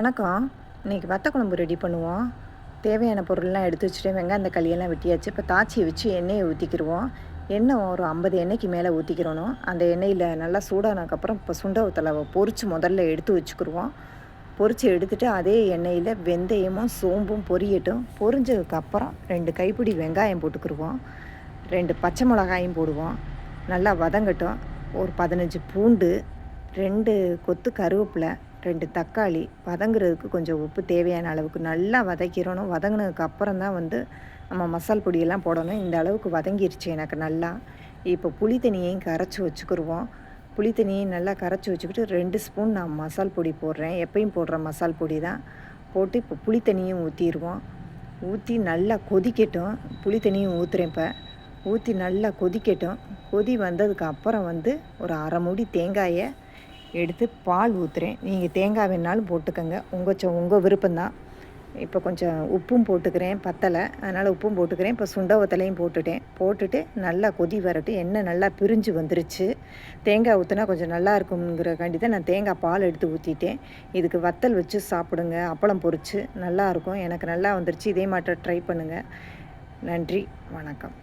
வணக்கம். இன்றைக்கி வத்த குழம்பு ரெடி பண்ணுவோம். தேவையான பொருள்லாம் எடுத்து வச்சுட்டு வெங்காயம் அந்த களியெல்லாம் வெட்டியாச்சு. இப்போ தாச்சியை வச்சு எண்ணெயை ஊற்றிக்கிடுவோம் எண்ணெய் ஒரு ஐம்பது எண்ணெய்க்கு மேலே ஊற்றிக்கிறணும் அந்த எண்ணெயில் நல்லா சூடானதுக்கப்புறம் இப்போ சுண்ட தலை பொரித்து முதல்ல எடுத்து வச்சுக்கிடுவோம் பொரித்து எடுத்துட்டு அதே எண்ணெயில் வெந்தயமும் சோம்பும் பொரியட்டும். பொரிஞ்சதுக்கப்புறம் ரெண்டு கைப்பிடி வெங்காயம் போட்டுக்கிடுவோம் ரெண்டு பச்சை மிளகாயும் போடுவோம். நல்லா வதங்கட்டும். ஒரு பதினஞ்சு பூண்டு ரெண்டு கொத்து கருவேப்பிலை ரெண்டு தக்காளி வதங்குறதுக்கு கொஞ்சம் உப்பு தேவையான அளவுக்கு நல்லா வதக்கிடணும். வதங்கினதுக்கு அப்புறம் தான் வந்து நம்ம மசால் பொடியெல்லாம் போடணும். இந்த அளவுக்கு வதங்கிருச்சு எனக்கு நல்லா. இப்போ புளி தண்ணியையும் கரைச்சி வச்சுக்கிடுவோம் புளி தண்ணியையும் நல்லா கரைச்சி வச்சுக்கிட்டு ரெண்டு ஸ்பூன் நான் மசால் பொடி போடுறேன். எப்பயும் போடுற மசால் பொடி தான். போட்டு இப்போ புளி தண்ணியும் ஊற்றிடுவோம் ஊற்றி நல்லா கொதிக்கட்டும். புளி தண்ணியும் ஊற்றுறேன் இப்போ. ஊற்றி நல்லா கொதிக்கட்டும். கொதி வந்ததுக்கு அப்புறம் வந்து ஒரு அரை மூடி தேங்காயை எடுத்து பால் ஊற்றுறேன் நீங்கள் தேங்காய் வேணாலும் போட்டுக்கோங்க. உங்கள் சொ உங்கள் விருப்பம்தான். இப்போ கொஞ்சம் உப்பும் போட்டுக்கிறேன் பத்தலை. அதனால் உப்பும் போட்டுக்கிறேன். இப்போ சுண்டவத்தலையும் போட்டுட்டேன். போட்டுட்டு நல்லா கொதி வரட்டும் எண்ணெய் நல்லா பிரிஞ்சு வந்துருச்சு. தேங்காய் ஊற்றினா கொஞ்சம் நல்லா இருக்குங்கிறக்காண்டி தான் நான் தேங்காய் பால் எடுத்து ஊற்றிட்டேன் இதுக்கு வத்தல் வச்சு சாப்பிடுங்க. அப்பளம் பொரிச்சு நல்லாயிருக்கும் எனக்கு நல்லா வந்துருச்சு. இதே மாட்டம் ட்ரை பண்ணுங்கள் நன்றி. வணக்கம்.